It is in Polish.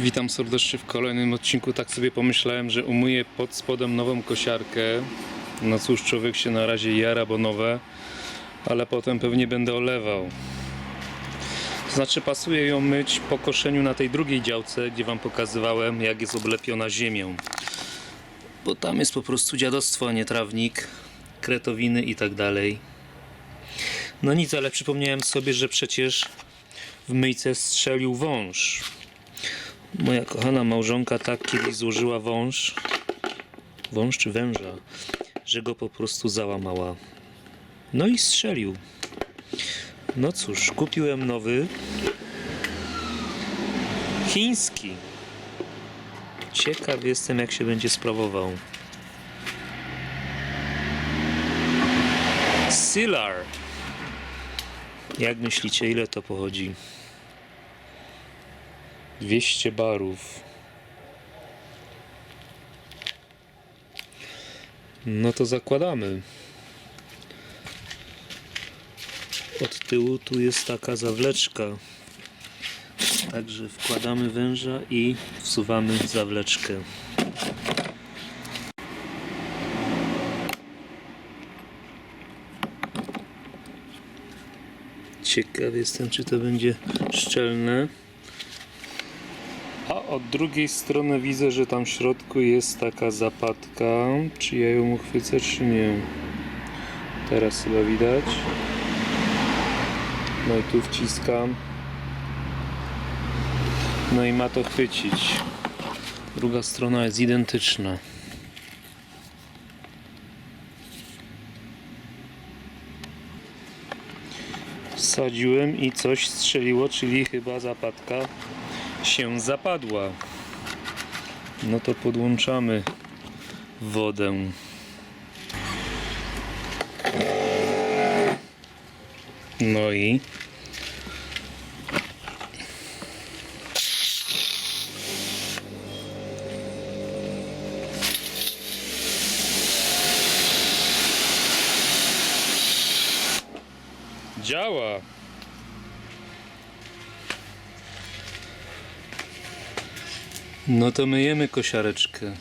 Witam serdecznie w kolejnym odcinku. Tak sobie pomyślałem, że umyję pod spodem nową kosiarkę. No cóż, człowiek się na razie jara, bo nowe, ale potem pewnie będę olewał. Znaczy pasuje ją myć po koszeniu na tej drugiej działce, gdzie Wam pokazywałem, jak jest oblepiona ziemią. Bo tam jest po prostu dziadostwo, a nie trawnik, kretowiny i tak dalej. No nic, ale przypomniałem sobie, że przecież w myjce strzelił wąż. Moja kochana małżonka tak kiedyś złożyła wąż, wąż czy węża, że go po prostu załamała. No i strzelił. No cóż, kupiłem nowy, chiński. Ciekaw jestem, jak się będzie sprawował. Sylar. Jak myślicie, ile to pochodzi? 200 barów. No to zakładamy. Od tyłu tu jest taka zawleczka. Także wkładamy węża i wsuwamy zawleczkę. Ciekaw jestem, czy to będzie szczelne. A od drugiej strony widzę, że tam w środku jest taka zapadka. Czy ja ją uchwycę, czy nie? Teraz chyba widać. No i tu wciskam. No i ma to chwycić. Druga strona jest identyczna. Wsadziłem i coś strzeliło, czyli chyba zapadka się zapadła. No to podłączamy wodę. No i działa. No to myjemy kosiareczkę.